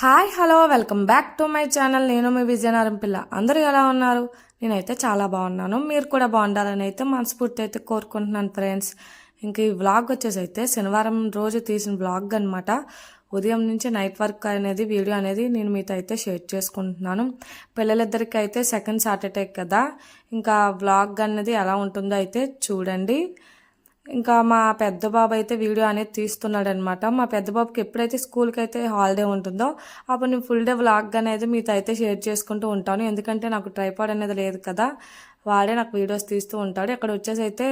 Hi hello welcome back to my channel. నేను మీ విజయనగరం పిల్ల అందరూ ఎలా ఉన్నారు? నేనైతే చాలా బాగున్నాను. మీరు కూడా బాగుండాలని అయితే మనస్ఫూర్తి అయితే కోరుకుంటున్నాను ఫ్రెండ్స్ ఇంక ఈ వ్లాగ్ వచ్చేసి అయితే శనివారం రోజు తీసిన వ్లాగ్ అనమాట ఉదయం నుంచి నైట్ వర్క్ అనేది వీడియో అనేది నేను మీతో అయితే షేర్ చేసుకుంటున్నాను. పిల్లలిద్దరికి అయితే సెకండ్ సాటర్డే కదా. ఇంకా వ్లాగ్ అనేది ఎలా ఉంటుందో అయితే చూడండి. ఇంకా మా పెద్ద బాబు అయితే వీడియో అనేది తీస్తున్నాడు అనమాట మా పెద్ద బాబుకి ఎప్పుడైతే స్కూల్కి అయితే హాలిడే ఉంటుందో అప్పుడు నేను ఫుల్ డే వ్లాగ్ అనేది మీతో అయితే షేర్ చేసుకుంటూ ఉంటాను. ఎందుకంటే నాకు ట్రైపాడ్ అనేది లేదు కదా వాడే నాకు వీడియోస్ తీస్తూ ఉంటాడు. ఇక్కడ వచ్చేసి అయితే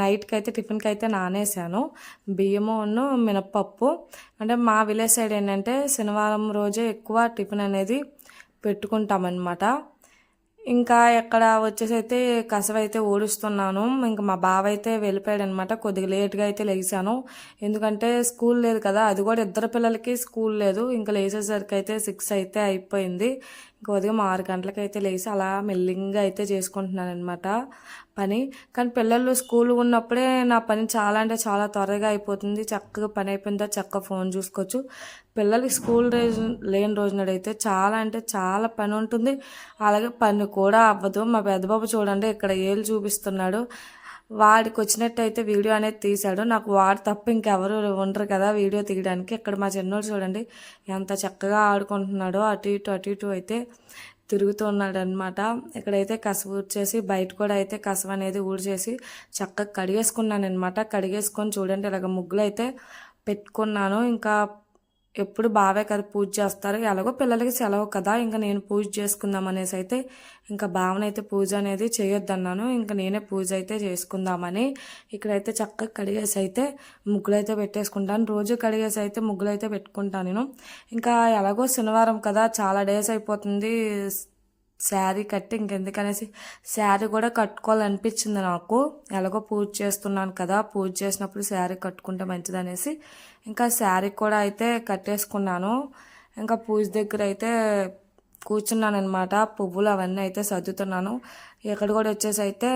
నైట్కి అయితే టిఫిన్కి అయితే నానేసాను బియ్యము మినప్పప్పు. అంటే మా విలేజ్ సైడ్ ఏంటంటే శనివారం రోజే ఎక్కువ టిఫిన్ అనేది పెట్టుకుంటామన్నమాట ఇంకా ఇక్కడ వచ్చేసి అయితే కసవ అయితే ఓడిస్తున్నాను ఇంకా మా బావ అయితే వెళ్ళిపోయాడు అనమాట కొద్దిగా లేట్గా అయితే లేచాను. ఎందుకంటే స్కూల్ లేదు కదా అది కూడా ఇద్దరు పిల్లలకి స్కూల్ లేదు. ఇంకా లేచేసరికి అయితే సిక్స్ అయితే అయిపోయింది. ఇంకా ఉదయం ఆరు గంటలకు అయితే లేచి అలా మెల్లింగా అయితే చేసుకుంటున్నాను అనమాట పని. కానీ పిల్లలు స్కూల్ ఉన్నప్పుడే నా పని చాలా అంటే చాలా త్వరగా అయిపోతుంది. చక్కగా పని అయిపోయిందో చక్కగా ఫోన్ చూసుకోవచ్చు. పిల్లలకి స్కూల్ రోజు లేని రోజునడైతే చాలా అంటే చాలా పని ఉంటుంది. అలాగే పని కూడా అవ్వదు. మా పెద్ద బాబు చూడండి ఇక్కడ ఏళ్ళు చూపిస్తున్నాడు. వాడికి వచ్చినట్టయితే వీడియో అనేది తీశాడు. నాకు వాడు తప్ప ఇంకెవరు ఉండరు కదా వీడియో తీయడానికి. ఇక్కడ మా చిన్నోడు చూడండి ఎంత చక్కగా ఆడుకుంటున్నాడో అటు ఇటు అటు ఇటు అయితే తిరుగుతున్నాడు అనమాట ఇక్కడైతే కసవ ఊడ్చేసి బయట కూడా అయితే కసవ అనేది ఊడ్చేసి చక్కగా కడిగేసుకున్నాను అనమాట కడిగేసుకొని చూడండి ఇలాగ ముగ్గులు అయితే పెట్టుకున్నాను. ఇంకా ఎప్పుడు బావే కదా పూజ చేస్తారు. ఎలాగో పిల్లలకి సెలవు కదా ఇంకా నేను పూజ చేసుకుందాం అనేసి అయితే ఇంకా భావన అయితే పూజ అనేది చేయొద్దన్నాను. ఇంకా నేనే పూజ అయితే చేసుకుందామని ఇక్కడైతే చక్కగా కడిగేసి అయితే ముగ్గులైతే పెట్టేసుకుంటాను. రోజు కడిగేసి అయితే ముగ్గులైతే పెట్టుకుంటాను నేను. ఇంకా ఎలాగో శనివారం కదా చాలా డేస్ అయిపోతుంది. శారీ కట్టి ఇంకెందుకనేసి శారీ కూడా కట్టుకోవాలనిపించింది నాకు. ఎలాగో పూజ చేస్తున్నాను కదా పూజ చేసినప్పుడు శారీ కట్టుకుంటే మంచిదనేసి ఇంకా శారీ కూడా అయితే కట్టేసుకున్నాను. ఇంకా పూజ దగ్గర అయితే కూర్చున్నాను అనమాట పువ్వులు అవన్నీ అయితే సర్దుతున్నాను. ఇక్కడ కూడా వచ్చేసి అయితే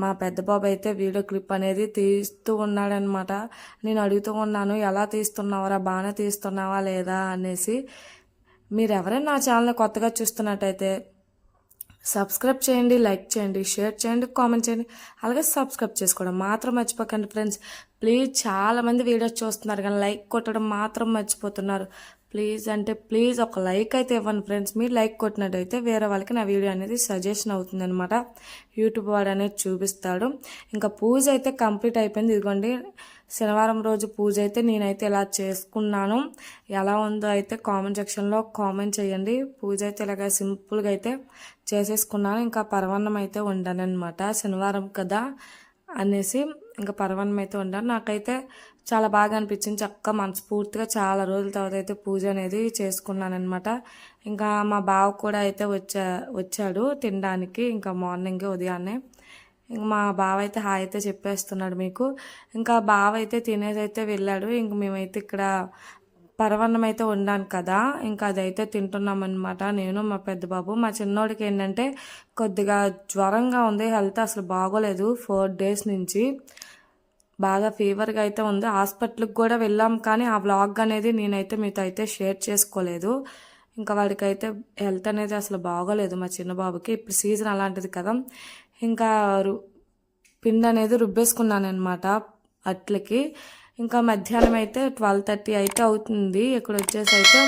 మా పెద్ద బాబు అయితే వీడియో క్లిప్ అనేది తీస్తూ ఉన్నాడనమాట నేను అడుగుతూ ఉన్నాను ఎలా తీస్తున్నావరా? బాగానే తీస్తున్నావా లేదా? అనేసి మీరు ఎవరైనా నా ఛానల్ కొత్తగా చూస్తున్నట్టయితే సబ్స్క్రైబ్ చేయండి లైక్ చేయండి షేర్ చేయండి కామెంట్ చేయండి. అలాగే సబ్స్క్రైబ్ చేసుకోవడం మాత్రం మర్చిపోకండి ఫ్రెండ్స్. ప్లీజ్ చాలామంది వీడియోస్ చూస్తున్నారు కానీ లైక్ కొట్టడం మాత్రం మర్చిపోతున్నారు. ప్లీజ్ అంటే ప్లీజ్ ఒక లైక్ అయితే ఇవ్వండి ఫ్రెండ్స్. మీరు లైక్ కొట్టినట్టయితే వేరే వాళ్ళకి నా వీడియో అనేది సజెషన్ అవుతుంది అనమాట యూట్యూబ్ వాడు అనేది చూపిస్తాడు. ఇంకా పూజ అయితే కంప్లీట్ అయిపోయింది. ఇదిగోండి. శనివారం రోజు పూజ అయితే నేనైతే ఇలా చేసుకున్నాను. ఎలా ఉందో అయితే కామెంట్ సెక్షన్లో కామెంట్ చేయండి. పూజ అయితే ఇలాగ సింపుల్గా అయితే చేసేసుకున్నాను. ఇంకా పరవన్నం అయితే వండాను అనమాట శనివారం కదా అనేసి ఇంకా పరవన్నం అయితే ఉండాను నాకైతే చాలా బాగా అనిపించింది. చక్కగా మనస్ఫూర్తిగా చాలా రోజుల తర్వాత అయితే పూజ అనేది చేసుకున్నాను అనమాట ఇంకా మా బావ కూడా అయితే వచ్చా వచ్చాడు తినడానికి. ఇంకా మార్నింగే ఉదయాన్నే ఇంక మా బావ అయితే హాయ్ అయితే చెప్పేస్తున్నాడు మీకు. ఇంకా బావ అయితే తినేసి అయితే వెళ్ళాడు. ఇంక మేమైతే ఇక్కడ పరవన్నం అయితే వండాను కదా. ఇంకా అదైతే తింటున్నాం అనమాట నేను మా పెద్ద బాబు. మా చిన్నోడికి ఏంటంటే కొద్దిగా జ్వరంగా ఉంది హెల్త్ అసలు బాగోలేదు ఫోర్ డేస్ నుంచి. బాగా ఫీవర్గా అయితే ఉంది. హాస్పిటల్కి కూడా వెళ్ళాం కానీ ఆ వ్లాగ్ అనేది నేనైతే మీతో అయితే షేర్ చేసుకోలేదు. ఇంకా వాడికైతే హెల్త్ అనేది అసలు బాగోలేదు మా చిన్న బాబుకి. ఇప్పుడు సీజన్ అలాంటిది కదా. ఇంకా రు- పిండి అనేది రుబ్బేసుకున్నాను అనమాట అట్లకి. ఇంకా మధ్యాహ్నం అయితే ట్వెల్వ్ థర్టీ అయితే అవుతుంది. ఇక్కడ వచ్చేసి అయితే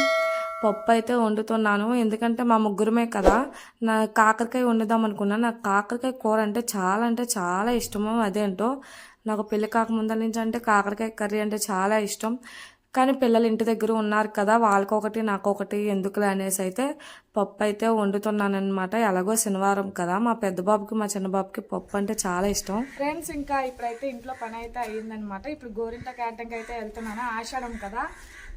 పప్పు అయితే వండుతున్నాను. ఎందుకంటే మా ముగ్గురమే కదా. నా కాకరకాయ వండుదాం అనుకున్నాను నాకు కాకరకాయ కూర అంటే చాలా అంటే చాలా ఇష్టము. అదేంటో నాకు పెళ్ళి కాకముందర నుంచి అంటే కాకరకాయ కర్రీ అంటే చాలా ఇష్టం. కానీ పిల్లలు ఇంటి దగ్గర ఉన్నారు కదా వాళ్ళకొకటి నాకొకటి ఎందుకులే అనేసి అయితే పప్పు అయితే వండుతున్నానమాట ఎలాగో శనివారం కదా. మా పెద్ద బాబుకి మా చిన్న బాబుకి పప్పు అంటే చాలా ఇష్టం. ఫ్రెండ్స్ ఇంకా ఇప్పుడైతే ఇంట్లో పని అయితే అయ్యిందనమాట ఇప్పుడు గోరింట క్యాటంకి అయితే వెళ్తున్నాను. ఆషాఢం కదా.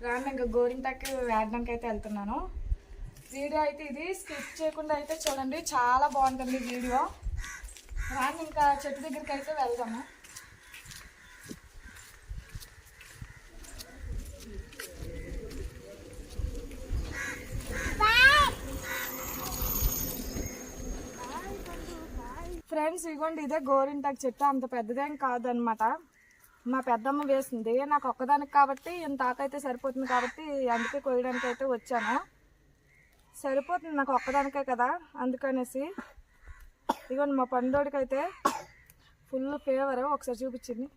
రాండి ఇంకా గోరింటకి వేడడానికి అయితే వెళ్తున్నాను. వీడియో అయితే ఇది. స్కిప్ చేయకుండా అయితే చూడండి. చాలా బాగుంటుంది వీడియో. రాండి ఇంకా చెట్టు దగ్గరికి అయితే వెళ్దాము. ఫ్రెండ్స్ ఇగోండి ఇదే గోరింటాకు చెట్టు. అంత పెద్దదేం కాదనమాట మా పెద్దమ్మ వేసింది. నాకు ఒక్కదానికి కాబట్టి ఇంత ఆకైతే సరిపోతుంది కాబట్టి అందుకే కొయ్యడానికి అయితే వచ్చాను. సరిపోతుంది నాకు ఒక్కదానికే కదా అందుకనేసి. ఇదిగోండి మా పండోడికి అయితే ఫుల్ ఫేవర్. ఒకసారి చూపించింది.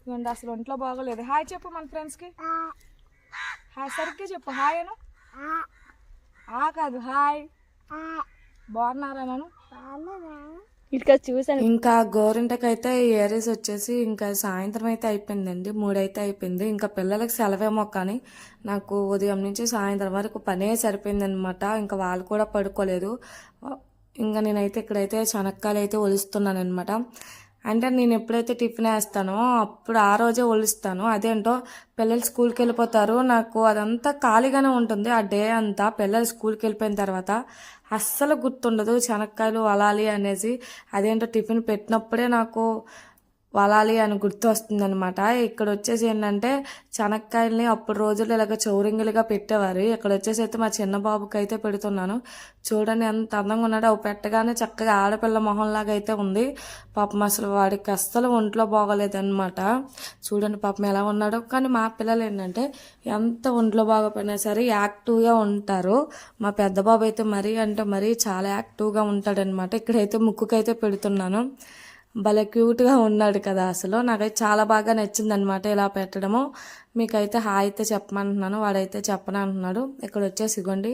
ఇదిగోండి అసలు ఒంట్లో బాగోలేదు. హాయ్ చెప్పు మన ఫ్రెండ్స్కి. హాయ్ సరిగ్గా చెప్పు. హాయ్ అను. ఆ కాదు హాయ్. బాగున్నారా నన్ను? ఇక్కడ చూసాను ఇంకా గోరింటకైతే ఏరేస్ వచ్చేసి ఇంకా సాయంత్రం అయితే అయిపోయిందండి. మూడైతే అయిపోయింది. ఇంకా పిల్లలకి సెలవేమో కానీ నాకు ఉదయం నుంచి సాయంత్రం వరకు పనే సరిపోయింది అనమాట ఇంకా వాళ్ళు కూడా పడుకోలేదు. ఇంకా నేనైతే ఇక్కడైతే శనక్కాయలు అయితే ఒలుస్తున్నాను అనమాట అంటే నేను ఎప్పుడైతే టిఫిన్ వేస్తానో అప్పుడు ఆ రోజే ఒలుస్తాను. అదేంటో పిల్లలు స్కూల్కి వెళ్ళిపోతారు నాకు అదంతా ఖాళీగానే ఉంటుంది. ఆ డే అంతా పిల్లలు స్కూల్కి వెళ్ళిపోయిన తర్వాత అస్సలు గుర్తుండదు. శనక్కాయలు వలాలి అనేసి అదేంటో టిఫిన్ పెట్టినప్పుడే నాకు వలాలి అని గుర్తు వస్తుంది అనమాట ఇక్కడ వచ్చేసి ఏంటంటే చెనక్కాయల్ని అప్పుడు రోజుల్లో ఇలాగ చౌరింగిలుగా పెట్టేవారు. ఇక్కడ వచ్చేసి అయితే మా చిన్న బాబుకి అయితే పెడుతున్నాను. చూడండి ఎంత అందంగా ఉన్నాడో. అవి పెట్టగానే చక్కగా ఆడపిల్ల మొహంలాగా అయితే ఉంది. పాపం అసలు వాడికి అస్సలు ఒంట్లో బాగోలేదన్నమాట. చూడండి పాపం ఎలా ఉన్నాడో. కానీ మా పిల్లలు ఏంటంటే ఎంత ఒంట్లో బాగోపోయినా సరే యాక్టివ్గా ఉంటారు. మా పెద్ద బాబు అయితే మరీ అంటే మరీ చాలా యాక్టివ్గా ఉంటాడనమాట ఇక్కడైతే ముక్కుకైతే పెడుతున్నాను. భలే క్యూట్గా ఉన్నాడు కదా అసలు. నాకైతే చాలా బాగా నచ్చింది అనమాట ఇలా పెట్టడము. మీకైతే హాయ్ అయితే చెప్పమంటున్నాను వాడైతే చెప్పనంటున్నాడు ఇక్కడ వచ్చేసిగోండి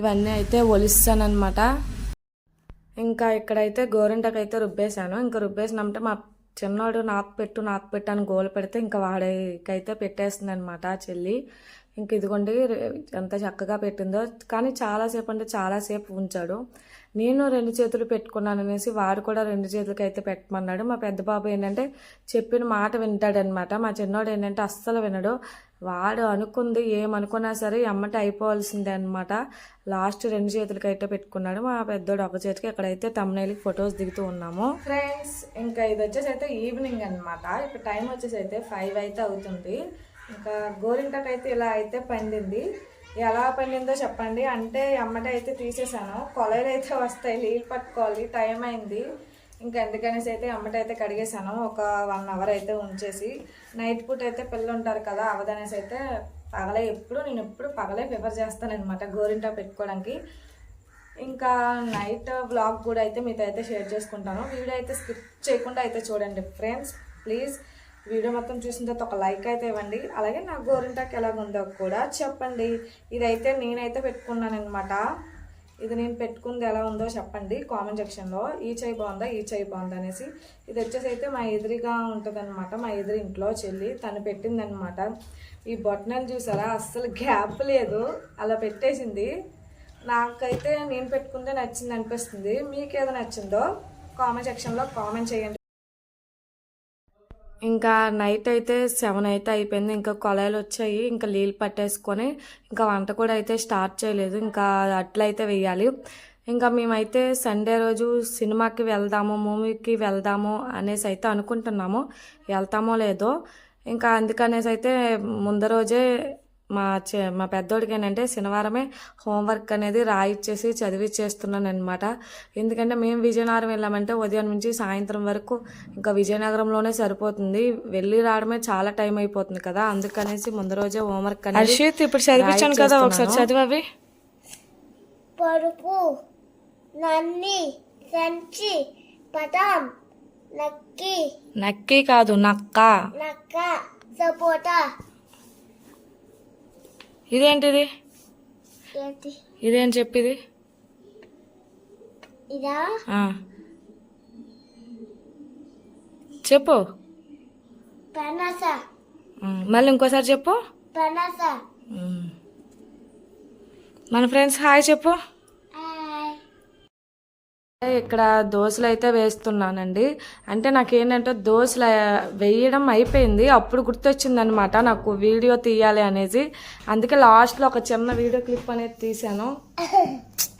ఇవన్నీ అయితే ఒలిస్తానమాట ఇంకా ఇక్కడైతే గోరింటకైతే రుబ్బేశాను. ఇంకా రుబ్బేసినామంటే మా చిన్నోడు నాకు పెట్టు నాకు పెట్టు అని గోలు పెడితే ఇంకా వాడికైతే పెట్టేస్తుంది అనమాట చెల్లి. ఇంక ఇదిగోండి ఎంత చక్కగా పెట్టిందో. కానీ చాలాసేపు అంటే చాలాసేపు ఉంచాడు. నేను రెండు చేతులు పెట్టుకున్నాను అనేసి వాడు కూడా రెండు చేతులకి అయితే పెట్టమన్నాడు. మా పెద్ద బాబు ఏంటంటే చెప్పిన మాట వింటాడనమాట. మా చిన్నోడు ఏంటంటే అస్సలు వినడు. వాడు అనుకుంది ఏమనుకున్నా సరే అమ్మట అయిపోవాల్సిందే అనమాట లాస్ట్ రెండు చేతులకి అయితే పెట్టుకున్నాడు. మా పెద్దోడు ఒక చేతికి ఎక్కడైతే తమ్నేలికి ఫొటోస్ దిగుతూ ఉన్నాము ఫ్రెండ్స్ ఇంకా ఇది వచ్చేసి అయితే ఈవినింగ్ అనమాట. ఇప్పుడు టైం వచ్చేసి అయితే ఫైవ్ అయితే అవుతుంది. ఇంకా గోరింటకైతే ఇలా అయితే పండింది. ఎలా పండిందో చెప్పండి. అంటే అమ్మట అయితే తీసేసాను కొలైలు అయితే వస్తాయి. నీళ్ళు పట్టుకోవాలి. టైం అయింది. ఇంకా ఎందుకనేసి అయితే అమ్మట అయితే కడిగేసాను ఒక వన్ అవర్ అయితే ఉంచేసి. నైట్ పూట అయితే పిల్లలు ఉంటారు కదా అవదనేసి అయితే పగలే. ఎప్పుడు నేను ఎప్పుడు పగలే ప్రిఫర్ చేస్తాను అనమాట గోరింటా పెట్టుకోవడానికి. ఇంకా నైట్ బ్లాగ్ కూడా అయితే మీతో అయితే షేర్ చేసుకుంటాను. వీడియో అయితే స్కిప్ చేయకుండా అయితే చూడండి ఫ్రెండ్స్. ప్లీజ్ వీడియో మొత్తం చూసిన తర్వాత ఒక లైక్ అయితే ఇవ్వండి. అలాగే నా గోరింటాకి ఎలాగుందో కూడా చెప్పండి. ఇదైతే నేనైతే పెట్టుకున్నాను అనమాట ఇది నేను పెట్టుకుంది ఎలా ఉందో చెప్పండి కామెంట్ సెక్షన్లో ఈ చేయి బాగుందా? ఈ చేయి బాగుందా అనేసి. ఇది వచ్చేసి అయితే మా ఎదురుగా ఉంటుందన్నమాట. మా ఎదురు ఇంట్లో చెల్లి తను పెట్టిందనమాట ఈ బొట్టనలు చూసారా? అస్సలు గ్యాప్ లేదు. అలా పెట్టేసింది. నాకైతే నేను పెట్టుకుందే నచ్చింది అనిపిస్తుంది. మీకు ఏదో నచ్చిందో కామెంట్ సెక్షన్లో కామెంట్ చేయండి. ఇంకా నైట్ అయితే సెవెన్ అయితే అయిపోయింది. ఇంకా కొలాయిలు వచ్చాయి. ఇంకా నీళ్ళు పట్టేసుకొని ఇంకా వంట కూడా అయితే స్టార్ట్ చేయలేదు. ఇంకా అట్లయితే వేయాలి. ఇంకా మేమైతే సండే రోజు సినిమాకి వెళ్దాము మూవీకి వెళ్దాము అనేసి అయితే అనుకుంటున్నాము. వెళ్తామో లేదో. ఇంకా అందుకనేసి అయితే ముందు రోజే మా చె మా పెద్దోడికి ఏంటంటే శనివారమే హోంవర్క్ అనేది రాయిచ్చేసి చదివిచ్చేస్తున్నాను అనమాట ఎందుకంటే మేము విజయనగరం వెళ్ళామంటే ఉదయం నుంచి సాయంత్రం వరకు ఇంకా విజయనగరంలోనే సరిపోతుంది. వెళ్ళి రావడమే చాలా టైం అయిపోతుంది కదా. అందుకనేసి ముందు రోజే హోంవర్క్ అనేది ఇప్పుడు చదివించాను కదా ఒకసారి చదివవి పరుపు నన్ని సంచి పటం నక్కి. నక్కి కాదు నక్క. నక్క సపోటా. ఇదేంటిది? ఇదేం చెప్పిది. చెప్పు. మళ్ళీ ఇంకోసారి చెప్పు. మన ఫ్రెండ్స్ హాయ్ చెప్పు. ఇక్కడ దోశలు అయితే వేస్తున్నానండి. అంటే నాకేంటంటే దోశలు వేయడం అయిపోయింది. అప్పుడు గుర్తొచ్చిందనమాట నాకు వీడియో తీయాలి అనేసి. అందుకే లాస్ట్లో ఒక చిన్న వీడియో క్లిప్ అనేది తీశాను.